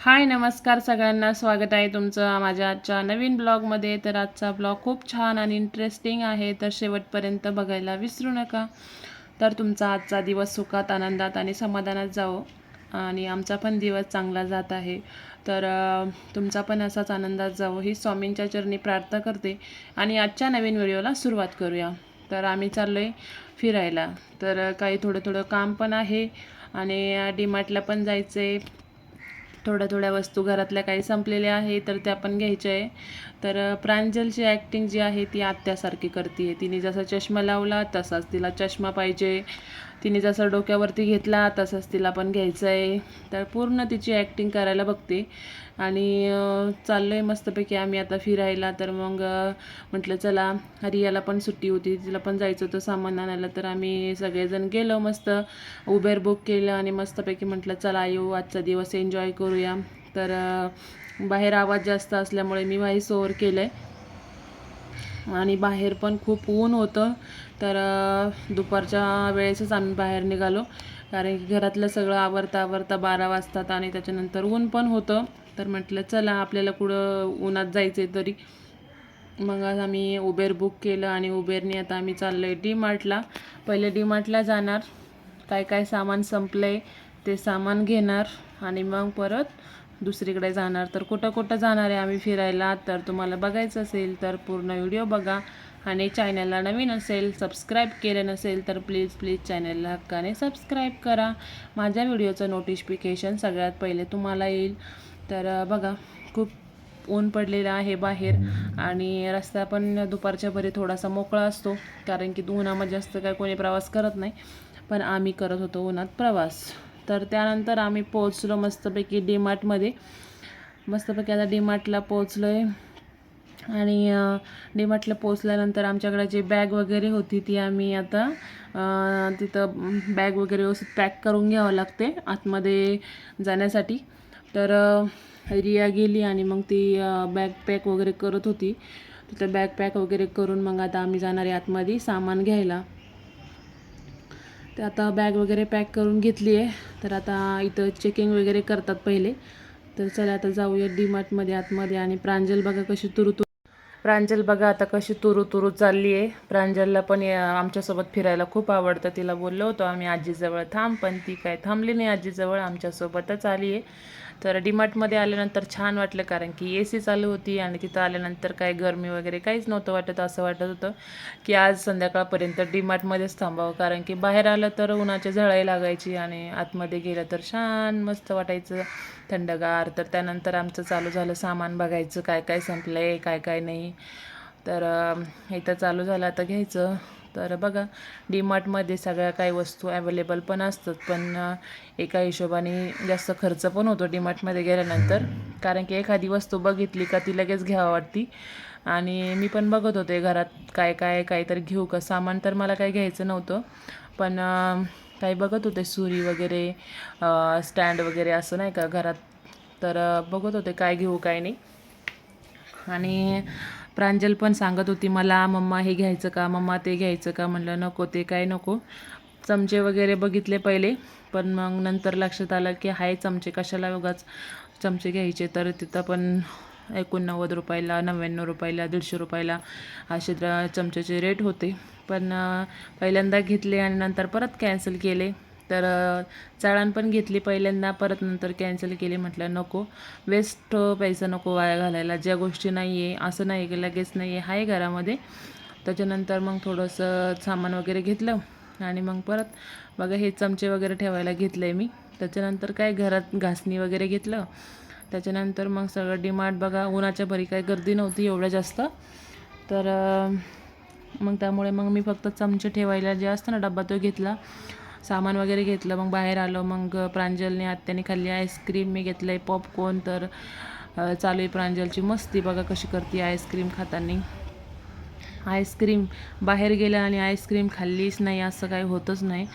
हाय नमस्कार सगळ्यांना. स्वागत आहे तुमचं माझ्या आजच्या नवीन ब्लॉगमध्ये. तर आजचा ब्लॉग खूप छान आणि इंटरेस्टिंग आहे. तर शेवटपर्यंत बघायला विसरू नका. तर तुमचा आजचा दिवस सुखात आनंदात आणि समाधानात जावो. आणि आमचा पण दिवस चांगला जात आहे. तर तुमचा पण असाच आनंदात जावो. ही स्वामींच्या चरणी प्रार्थना करते. आणि आजच्या नवीन व्हिडिओला सुरुवात करूया. तर आम्ही चाललो आहे फिरायला. तर काही थोडं थोडं काम पण आहे. आणि डीमार्टला पण जायचं आहे थोड्या थोड्या वस्तू घरातल्या काही संपलेल्या आहे तर त्या पण घ्यायच्या आहे तर प्रांजलची ॲक्टिंग जी आहे ती आत्यासारखी करते तिने जसा चष्मा लावला तसाच तिला चष्मा पाहिजे. तिने जसं डोक्यावरती घेतला तसंच तिला पण घ्यायचं आहे तर पूर्ण तिची ॲक्टिंग करायला बघते. आणि चाललो आहे मस्तपैकी आम्ही आता फिरायला. तर मग म्हटलं चला रियाला पण सुट्टी होती. तिला पण जायचं होतं सामान आणायला. तर आम्ही सगळेजण गेलो मस्त. उबेर बुक केलं आणि मस्तपैकी म्हटलं चला येऊ. आजचा दिवस एन्जॉय करूया. तर बाहेर आवाज जास्त असल्यामुळे मी व्हॉइस ओव्हर केलं आहे आणि बाहेर पण खूप ऊन होतं. तर दुपारच्या वेळेसच आम्ही बाहेर निघालो. कारण की घरातलं सगळं आवरता आवरता बारा वाजतात आणि त्याच्यानंतर ऊन पण होतं. तर म्हटलं चला आपल्याला कुठं उन्हात जायचं आहे तरी. मग आज आम्ही उबेर बुक केलं आणि उबेरने आता आम्ही चाललो आहे डी मार्टला पहिले डी मार्टला जाणार. काय काय सामान संपलं आहे ते सामान घेणार आणि मग परत दुसरीकडे जाणार तर कुठं कुठं जाणार आहे आम्ही फिरायला? तर तुम्हाला बघायचं असेल तर पूर्ण व्हिडिओ बघा. आणि चॅनलला नवीन असेल सबस्क्राईब केलं नसेल तर प्लीज प्लीज चॅनलला हक्काने सबस्क्राईब करा. माझ्या व्हिडिओचं नोटिफिकेशन सगळ्यात पहिले तुम्हाला येईल. तर बघा खूप ऊन पडलेलं आहे बाहेर आणि रस्ता पण दुपारच्या भरी थोडासा मोकळा असतो कारण की उन्हामध्ये जास्त काय कोणी प्रवास करत नाही. पण आम्ही करत होतो उन्हात प्रवास. तर त्यानंतर आम्ही पोहोचलो मस्तपैकी डी मार्टमध्ये मस्तपैकी आता डी मार्टला पोहोचलो आहे आणि डी मार्टला पोचल्यानंतर आमच्याकडे जी बॅग वगैरे होती ती आम्ही आता तिथं बॅग वगैरे व्यवस्थित पॅक करून घ्यावं लागते आतमध्ये जाण्यासाठी. तर रिया गेली आणि मग ती बॅग पॅक वगैरे करत होती. तिथं बॅग पॅक वगैरे करून मग आता आम्ही जाणार आहे आतमध्ये सामान घ्यायला. तर आता बॅग वगैरे पॅक करून घेतली आहे. तर आता इथं चेकिंग वगैरे करतात पहिले. तर चला आता जाऊया डी मार्टमध्ये आतमध्ये आणि प्रांजल बघा कशी तुरु प्रांजल बघा आता कशी तुरु तुरु चालली आहे प्रांजलला पण आमच्यासोबत फिरायला खूप आवडतं. तिला बोललो होतो आम्ही आजीजवळ थांब पण ती काय थांबली नाही आजीजवळ आमच्यासोबतच आली आहे तर डीमार्टमध्ये आल्यानंतर छान वाटलं कारण की ए सी चालू होती आणि तिथं आल्यानंतर काय गरमी वगैरे काहीच नव्हतं वाटत असं वाटत होतं की आज संध्याकाळपर्यंत डीमार्टमध्येच थांबावं. कारण की बाहेर आलं तर उन्हाची झळाई लागायची आणि आतमध्ये गेलं तर छान मस्त वाटायचं थंडगार. तर त्यानंतर आमचं चालू झालं सामान बघायचं काय काय संपलं आहे काय काय नाही. तर इथं चालू झालं आता घ्यायचं. तर बघा डीमार्टमध्ये सगळ्या काही वस्तू अवेलेबल पण असतात पण एका हिशोबाने जास्त खर्च पण होतो डीमार्टमध्ये गेल्यानंतर. कारण की एखादी वस्तू बघितली का ती लगेच घ्यावं वाटती. आणि मी पण बघत होते घरात काय काय काहीतरी घेऊ का सामान तर मला काही घ्यायचं नव्हतं. पण काही बघत होते सुरी वगैरे स्टँड वगैरे असं नाही का घरात. तर बघत होते काय घेऊ काय नाही. आणि प्रांजल पण सांगत होती मला मम्मा हे घ्यायचं का मम्मा ते घ्यायचं का? म्हणलं नको ते काय नको. चमचे वगैरे बघितले पहिले पण मग नंतर लक्षात आलं की हाय चमचे कशाला उगाच चमचे घ्यायचे? तर तिथं पण एकोणनव्वद रुपयाला नव्याण्णव रुपयाला दीडशे रुपयाला असे द- चमच्याचे रेट होते. पण पहिल्यांदा घेतले आणि नंतर परत कॅन्सल केले. तर चाळण पण घेतली पहिल्यांदा परत नंतर कॅन्सल केली म्हटलं नको. वेस्ट पैसा नको वाया घालायला ज्या गोष्टी नाही आहे असं नाही की लगेच नाही आहे आहे घरामध्ये. त्याच्यानंतर मग थोडंसं सामान वगैरे घेतलं आणि मग परत बघा हे चमचे वगैरे ठेवायला घेतलं आहे मी. त्याच्यानंतर काय घरात घासणी वगैरे घेतलं. त्याच्यानंतर मग सगळं डिमार्ट बघा उन्हाच्या भरी काय गर्दी नव्हती एवढं जास्त. तर मग त्यामुळे मग मी फक्त चमचे ठेवायला जे असतं ना डब्बा तो घेतला. सामान वगैरे घेतलं मग बाहेर आलो मग प्रांजलने आत्याने खाल्ली आईस्क्रीम मी घेतलं आहे पॉपकॉर्न तर चालू आहे प्रांजलची मस्ती. बघा कशी करते आईस्क्रीम खाताना. आईस्क्रीम बाहेर गेलं आणि आईस्क्रीम खाल्लीच नाही असं काही होतच नाही.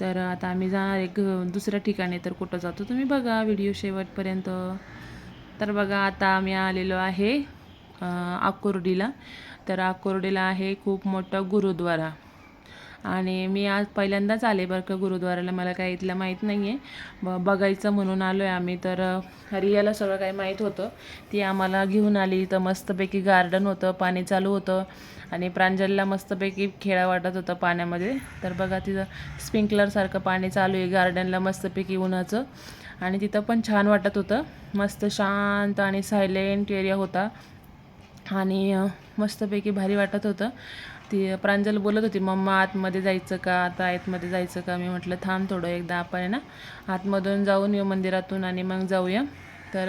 तर आता आम्ही जाणार एक दुसऱ्या ठिकाणी तर कुठं जातो तुम्ही बघा व्हिडिओ शेवटपर्यंत. तर बघा आता आम्ही आलेलो आहे आकुर्डीला. तर आकुर्डीला आहे खूप मोठा गुरुद्वारा. आणि मी आज पहिल्यांदाच आले बरं का गुरुद्वाराला. मला काही इथलं माहीत नाही आहे ब बघायचं म्हणून आलो आहे आम्ही. तर रियाला सगळं काही माहीत होतं. ती आम्हाला घेऊन आली. तर मस्तपैकी गार्डन होतं पाणी चालू होतं. आणि प्रांजलला मस्तपैकी खेळा वाटत होतं पाण्यामध्ये. तर बघा तिथं स्प्रिंकलरसारखं पाणी चालू आहे. गार्डनला मस्तपैकी उन्हाचं. आणि तिथं पण छान वाटत होतं. मस्त शांत आणि सायलेंट एरिया होता. आणि मस्तपैकी भारी वाटत होतं. ती प्रांजल बोलत होती मम्मा आतमध्ये जायचं का? आता आतमध्ये जायचं का? मी म्हटलं थांब थोडं एकदा आपण आहे ना आतमधून जाऊन येऊ मंदिरातून आणि मग जाऊया. तर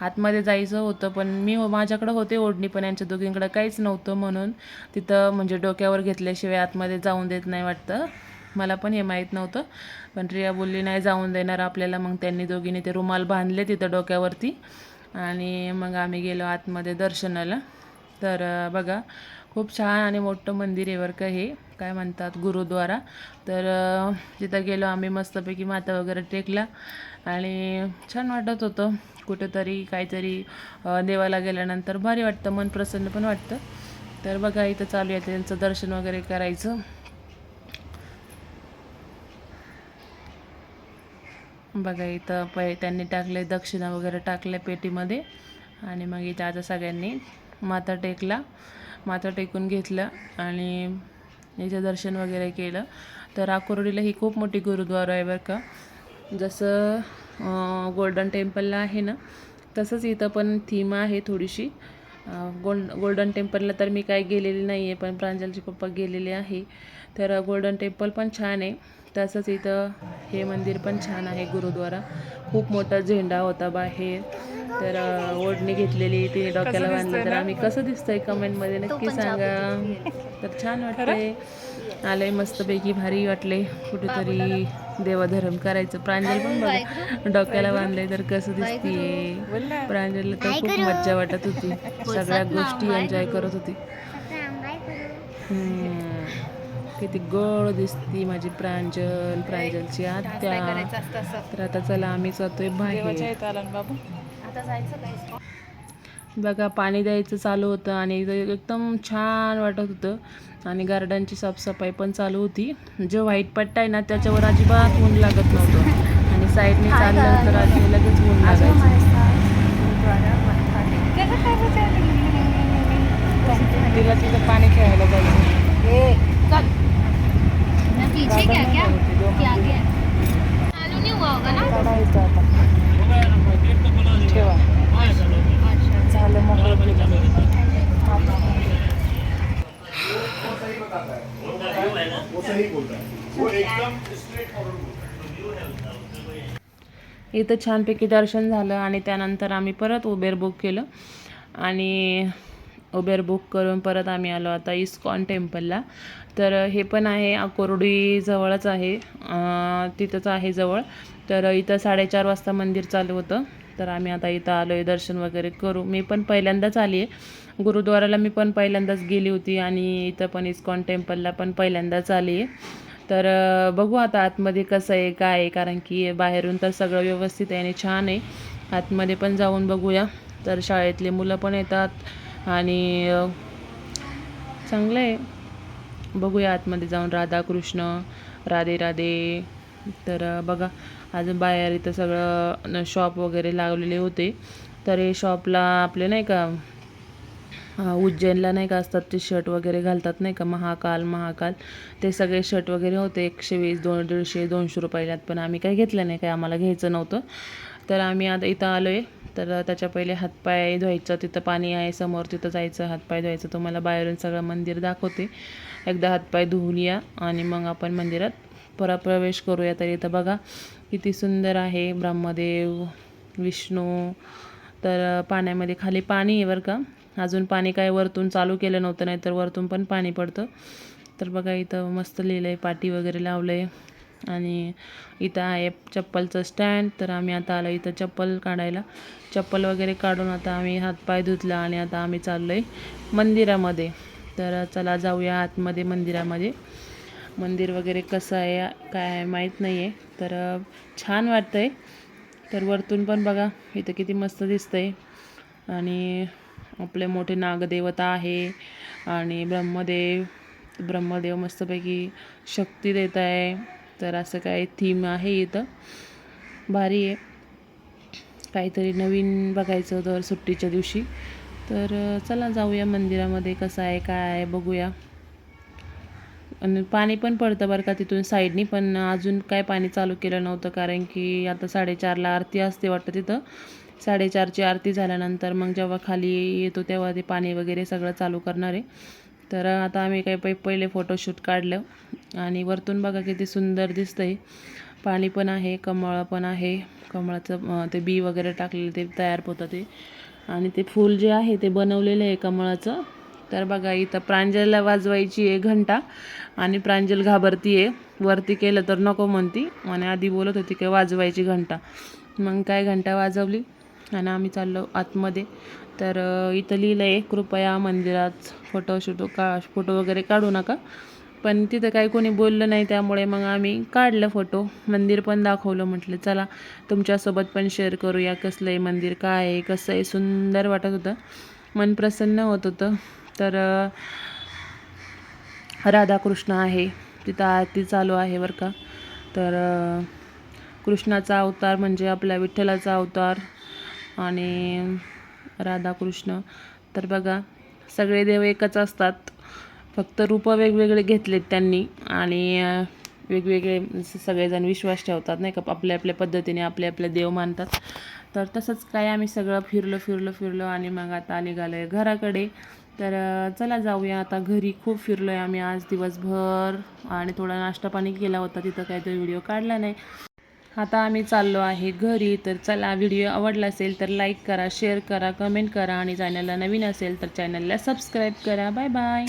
आतमध्ये जायचं होतं पण मी हो- माझ्याकडं होते ओढणी पण यांच्या दोघींकडं काहीच नव्हतं म्हणून तिथं म्हणजे डोक्यावर घेतल्याशिवाय आतमध्ये जाऊन देत नाही वाटतं. मला पण हे माहीत नव्हतं. पण रिया बोलली नाही जाऊन देणार आपल्याला. मग त्यांनी दोघींनी ते रुमाल बांधले तिथं डोक्यावरती. आणि मग आम्ही गेलो आतमध्ये दर्शनाला. तर बघा खूप छान आणि मोठं मंदिर आहे बरं का हे काय म्हणतात गुरुद्वारा. तर तिथं गेलो आम्ही मस्तपैकी माता वगैरे टेकला आणि छान वाटत होतं. कुठेतरी काहीतरी देवाला गेल्यानंतर भारी वाटतं मन प्रसन्न पण वाटतं. तर बघा इथं चालू आहे त्यांचं दर्शन वगैरे करायचं. बघा इथं पै त्यांनी टाकले दक्षिणा वगैरे टाकल्या पेटीमध्ये. आणि मग इथं आता सगळ्यांनी माता टेकला. माथा टेकून घेतलं आणि याचं दर्शन वगैरे केलं. तर आकुर्डीला ही खूप मोठी गुरुद्वारा आहे बरं का. जसं गोल्डन टेम्पलला आहे ना तसंच इथं पण थीम आहे थोडीशी. गोल्ड गोल्डन टेम्पलला तर मी काय गेलेली नाही आहे पण प्रांजलचे पप्पा गेलेले आहे. तर गोल्डन टेम्पल पण छान आहे. तसंच इथं हे मंदिर पण छान आहे गुरुद्वारा. खूप मोठा झेंडा होता बाहेर तर ओढणी घेतलेली तिने डोक्याला बांधलं. तर आम्ही कसं दिसतंय कमेंटमध्ये नक्की सांगा. तर छान वाटतंय. आलंय मस्तपैकी भारी वाटले कुठेतरी देवधर्म करायचं. प्रांजल पण बघा. डोक्याला बांधलंय तर कसं दिसतीये. प्रांजलला तर खूप मज्जा वाटत होती. सगळ्या गोष्टी एन्जॉय करत होती. हम्म. किती गोड दिसती माझी प्रांजल प्रांजलची आत्या. तर आता चला आम्ही जातोय बाहेर. बघा पाणी द्यायचं चालू होतं आणि एकदम छान वाटत होतं. आणि गार्डनची साफसफाई पण चालू होती. जो व्हाईट पट्टा आहे ना त्याच्यावर अजिबात ऊन लागत नव्हतं. आणि साईडने चाललं तर आधी लगेच ऊन लागायचं. तिला तिथं पाणी खेळायला जायचं पीछे क्या क्या? क्या क्या? चालू नहीं हुआ होगा ना? काढायचं आता ठेवा झालं मग इथं छानपैकी दर्शन झालं आणि त्यानंतर आम्ही परत उबेर बुक केलं. आणि उबेर बुक करून परत आम्ही आलो आता इस्कॉन टेम्पलला. तर हे पण आहे अकोरडीजवळच आहे. तिथंच आहे जवळ. तर इथं साडेचार वाजता मंदिर चालू होतं. तर आम्ही आता इथं आलो आहे दर्शन वगैरे करू. मी पण पहिल्यांदाच आली आहे गुरुद्वाराला मी पण पहिल्यांदाच गेली होती आणि इथं पण इस्कॉन टेम्पलला पण पहिल्यांदाच आली आहे तर बघू आता आतमध्ये कसं आहे काय आहे. कारण की बाहेरून तर सगळं व्यवस्थित आहे आणि छान आहे. आतमध्ये पण जाऊन बघूया. तर शाळेतले मुलं पण येतात. आणि चांगलं आहे. बघूया आतमध्ये जाऊन राधाकृष्ण राधे राधे. तर बघा अजून बाहेर इथं सगळं शॉप वगैरे लावलेले होते. तर हे शॉपला आपले नाही का उज्जैनला नाही का असतात ते शर्ट वगैरे घालतात नाही का महाकाल महाकाल. ते सगळे शर्ट वगैरे होते एकशे वीस दोन दीडशे दोनशे रुपयात पण आम्ही काही घेतलं नाही काय आम्हाला घ्यायचं नव्हतं. तर आम्ही आता इथं आलो आहे तर त्याच्या पहिले हातपाय धुवायचं तिथं पाणी आहे समोर तिथं जायचं हातपाय धुवायचं. तुम्हाला बाहेरून सगळं मंदिर दाखवते. एकदा हातपाय धुवून या आणि मग आपण मंदिरात परत प्रवेश करूया. तर इथं बघा किती सुंदर आहे ब्रह्मदेव विष्णू. तर पाण्यामध्ये खाली पाणी आहे बरं का. अजून पाणी काय वरतून चालू केलं नव्हतं नाही तर वरतून पण पाणी पडतं. तर बघा इथं मस्त लिहिलं आहे पाटी वगैरे लावलं आहे आणि इथं आहे चप्पलचं स्टँड. तर आम्ही आता आलो इथं चप्पल काढायला. चप्पल वगैरे काढून आता आम्ही हातपाय धुतला आणि आता आम्ही चाललो आहे मंदिरामध्ये. तर चला जाऊया आतमध्ये मंदिरामध्ये. मंदिर वगैरे कसं आहे काय आहे माहीत नाही आहे तर छान वाटतं आहे तर वरतून पण बघा इथं किती मस्त दिसतं आहे आणि आपले मोठे नागदेवता आहे आणि ब्रह्मदेव. ब्रह्मदेव मस्तपैकी शक्ती देत आहे. तर असं काय थीम आहे इथं. भारी आहे. काहीतरी नवीन बघायचं तर सुट्टीच्या दिवशी. तर चला जाऊया मंदिरामध्ये कसं आहे काय आहे बघूया. आणि पाणी पण पडतं बरं का तिथून साईडनी पण अजून काय पाणी चालू केलं नव्हतं कारण की आता साडेचारला आरती असते वाटतं तिथं. साडेचारची आरती झाल्यानंतर मग जेव्हा खाली येतो तेव्हा ते पाणी वगैरे सगळं चालू करणार आहे. तर आता आम्ही काही पै पहिले फोटोशूट काढलं. आणि वरतून बघा किती सुंदर दिसतंय. पाणी पण आहे कमळ पण आहे. कमळाचं ते बी वगैरे टाकलेलं ते तयार होतं ते. आणि ते फूल जे आहे ते बनवलेलं आहे कमळाचं. तर बघा इथं प्रांजलला वाजवायची आहे घंटा. आणि प्रांजल घाबरती आहे. वरती केलं तर नको म्हणती. आणि आधी बोलत होती की वाजवायची घंटा. मग काय घंटा वाजवली? आणि आम्ही चाललो आतमध्ये. तर इथं लिहिलं आहे कृपया मंदिरात फोटोशूट का फोटो वगैरे काढू नका. पण तिथं काही कोणी बोललं नाही त्यामुळे मग आम्ही काढलं फोटो मंदिर पण दाखवलं म्हटलं चला तुमच्यासोबत पण शेअर करूया कसलं आहे मंदिर काय आहे कसं आहे? सुंदर वाटत होतं. मन प्रसन्न होत होतं. तर राधाकृष्ण आहे. तिथं आरती चालू आहे बरं का. तर कृष्णाचा अवतार म्हणजे आपल्या विठ्ठलाचा अवतार. आणि राधाकृष्ण. तर बघा सगळे देव एकच असतात. फक्त रूपं वेगवेगळे घेतलेत त्यांनी आणि वेगवेगळे सगळेजण विश्वास ठेवतात नाही का? आपल्या आपल्या पद्धतीने आपले आपले देव मानतात. तर तसंच काय आम्ही सगळं फिरलो फिरलो फिरलो आणि मग आता निघालो आहे घराकडे. तर चला जाऊया आता घरी. खूप फिरलो आहे आम्ही आज दिवसभर आणि थोडा नाश्ता पाणी केला होता तिथं काही तो व्हिडिओ काढला नाही. आता आम्ही चाललो आहे घरी तर चला व्हिडिओ आवडला असेल तर लाईक करा शेअर करा कमेंट करा आणि चॅनलला नवीन असेल तर चॅनलला सबस्क्राईब करा. Bye bye